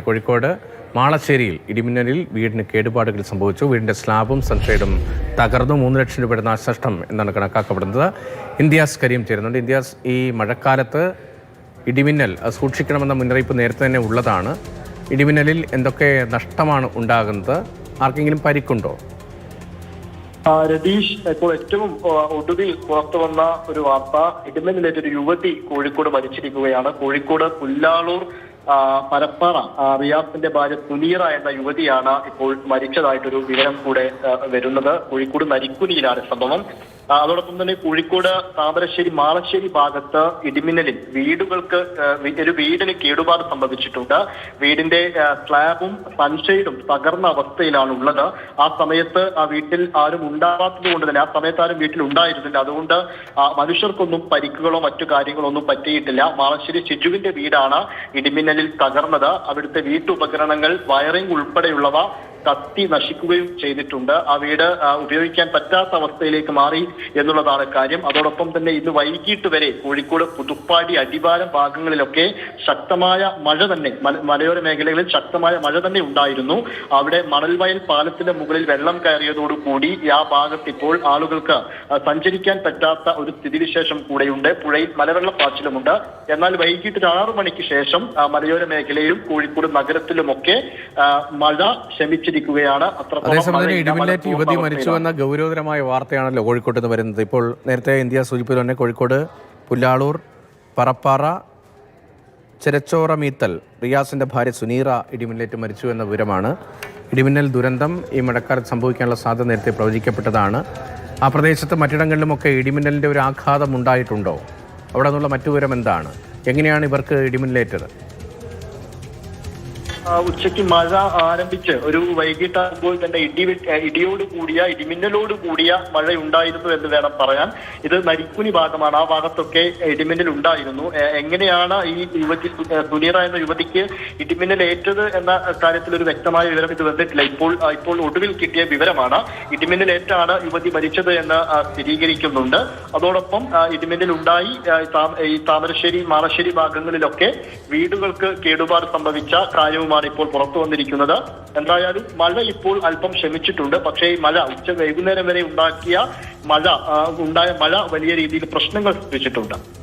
കോഴിക്കോട് മാളശ്ശേരിയിൽ ഇടിമിന്നലിൽ വീടിന് കേടുപാടുകൾ സംഭവിച്ചു. വീടിന്റെ സ്ലാബും സൺഷെയ്ഡും തകർന്നു. മൂന്ന് ലക്ഷം രൂപയുടെ നാശനഷ്ടം എന്നാണ് കണക്കാക്കപ്പെടുന്നത്. ഇന്ത്യാസ് കരീം ചേരുന്നുണ്ട്. ഇന്ത്യാസ് ഈ മഴക്കാലത്ത് ഇടിമിന്നൽ സൂക്ഷിക്കണമെന്ന മുന്നറിയിപ്പ് നേരത്തെ തന്നെ ഉള്ളതാണ്. ഇടിമിന്നലിൽ എന്തൊക്കെ നഷ്ടമാണ് ഉണ്ടാകുന്നത്? ആർക്കെങ്കിലും പരിക്കുണ്ടോ? രതീഷ് ഇപ്പോൾ ഏറ്റവും ഒടുവിൽ പുറത്തു വന്ന ഒരു വാർത്ത ഇടിമിന്നലേറ്റ ഒരു യുവതി കോഴിക്കോട് മരിച്ചിരിക്കുകയാണ്. കോഴിക്കോട് പുല്ലാളൂർ പരപ്പാറ റിയാസിന്റെ ഭാര്യ സുനീറ എന്ന യുവതിയാണ് ഇപ്പോൾ മരിച്ചതായിട്ടൊരു വിവരം കൂടെ വരുന്നത്. കോഴിക്കോട് നരിക്കുനിയിലാണ് സംഭവം. അതോടൊപ്പം തന്നെ കോഴിക്കോട് താമരശ്ശേരി മാളശ്ശേരി ഭാഗത്ത് ഇടിമിന്നലിൽ വീടുകൾക്ക് ഒരു വീടിന് കേടുപാട് സംഭവിച്ചിട്ടുണ്ട്. വീടിന്റെ സ്ലാബും സൺഷെയ്ഡും തകർന്ന അവസ്ഥയിലാണ് ഉള്ളത് ആ സമയത്ത് ആ വീട്ടിൽ ആരും ഉണ്ടാവാത്തത് കൊണ്ട് തന്നെ ആ സമയത്ത് ആരും വീട്ടിൽ ഉണ്ടായിരുന്നില്ല. അതുകൊണ്ട് മനുഷ്യർക്കൊന്നും പരിക്കുകളോ മറ്റു കാര്യങ്ങളോ ഒന്നും പറ്റിയിട്ടില്ല. മാളശ്ശേരി ഷിജുവിന്റെ വീടാണ് ഇടിമിന്നലിൽ തകർന്നത്. അവിടുത്തെ വീട്ടുപകരണങ്ങൾ വയറിംഗ് ഉൾപ്പെടെയുള്ളവ കത്തി നശിക്കുകയും ചെയ്തിട്ടുണ്ട്. ആ വീട് ഉപയോഗിക്കാൻ പറ്റാത്ത അവസ്ഥയിലേക്ക് മാറി എന്നുള്ളതാണ് കാര്യം. അതോടൊപ്പം തന്നെ ഇന്ന് വൈകിട്ട് വരെ കോഴിക്കോട് പുതുപ്പാടി അടിവാരം ഭാഗങ്ങളിലൊക്കെ ശക്തമായ മഴ തന്നെ മലയോര മേഖലകളിൽ ശക്തമായ മഴ തന്നെ ഉണ്ടായിരുന്നു. അവിടെ മണൽവയൽ പാലത്തിന്റെ മുകളിൽ വെള്ളം കയറിയതോടുകൂടി ആ ഭാഗത്ത് ഇപ്പോൾ ആളുകൾക്ക് സഞ്ചരിക്കാൻ പറ്റാത്ത ഒരു സ്ഥിതിവിശേഷം കൂടെയുണ്ട്. പുഴയിൽ മലവെള്ളപ്പാച്ചിലുമുണ്ട്. എന്നാൽ വൈകിട്ട് ആറു മണിക്ക് ശേഷം മലയോര മേഖലയിലും കോഴിക്കോട് നഗരത്തിലുമൊക്കെ മഴ ശമിച്ചിരിക്കുകയാണ് അത്രത്തോളം അതേസമയം ഇടിമിന്നേറ്റ് യുവതി മരിച്ചുവെന്ന ഗൗരവതരമായ വാർത്തയാണല്ലോ കോഴിക്കോട്ട് നിന്ന് വരുന്നത്. ഇപ്പോൾ നേരത്തെ ഇന്ത്യ സൂചിപ്പിച്ചു തന്നെ കോഴിക്കോട് പുല്ലാളൂർ പറപ്പാറ ചിരച്ചോറ മീത്തൽ റിയാസിന്റെ ഭാര്യ സുനീറ ഇടിമിന്നലേറ്റ് മരിച്ചു എന്ന വിവരമാണ്. ഇടിമിന്നൽ ദുരന്തം ഈ മഴക്കാലത്ത് സംഭവിക്കാനുള്ള സാധ്യത നേരത്തെ പ്രവചിക്കപ്പെട്ടതാണ്. ആ പ്രദേശത്ത് മറ്റിടങ്ങളിലുമൊക്കെ ഇടിമിന്നലിന്റെ ഒരു ആഘാതം ഉണ്ടായിട്ടുണ്ടോ? അവിടെ നിന്നുള്ള മറ്റു വിവരം എന്താണ്? എങ്ങനെയാണ് ഇവർക്ക് ഇടിമിന്നലേറ്റത്? ഉച്ചയ്ക്ക് മഴ ആരംഭിച്ച് ഒരു വൈകിട്ടാകുമ്പോൾ തന്നെ ഇടി ഇടിയോട് കൂടിയ ഇടിമിന്നലോട് കൂടിയ മഴ ഉണ്ടായിരുന്നു എന്ന് വേണം പറയാൻ. ഇത് നരിക്കുനി ഭാഗമാണ്. ആ ഭാഗത്തൊക്കെ ഇടിമിന്നൽ ഉണ്ടായിരുന്നു. എങ്ങനെയാണ് ഈ യുവതി സുനീറ എന്ന യുവതിക്ക് ഇടിമിന്നൽ ഏറ്റത് എന്ന കാര്യത്തിൽ ഒരു വ്യക്തമായ വിവരം ഇത് വന്നിട്ടില്ല. ഇപ്പോൾ ഇപ്പോൾ ഒടുവിൽ കിട്ടിയ വിവരമാണ് ഇടിമിന്നൽ ഏറ്റാണ് യുവതി മരിച്ചത് എന്ന് സ്ഥിരീകരിക്കുന്നുണ്ട്. അതോടൊപ്പം ഇടിമിന്നൽ ഉണ്ടായി. ഈ താമരശ്ശേരി മാളശ്ശേരി ഭാഗങ്ങളിലൊക്കെ വീടുകൾക്ക് കേടുപാട് സംഭവിച്ച കാര്യവുമാണ് ഇപ്പോൾ പുറത്തു വന്നിരിക്കുന്നത്. എന്തായാലും മഴ ഇപ്പോൾ അല്പം ശമിച്ചിട്ടുണ്ട്. പക്ഷേ ഈ മഴ ഉച്ച വൈകുന്നേരം വരെ ഉണ്ടാക്കിയ മഴ ഉണ്ടായ മഴ വലിയ രീതിയിൽ പ്രശ്നങ്ങൾ സൃഷ്ടിച്ചിട്ടുണ്ട്.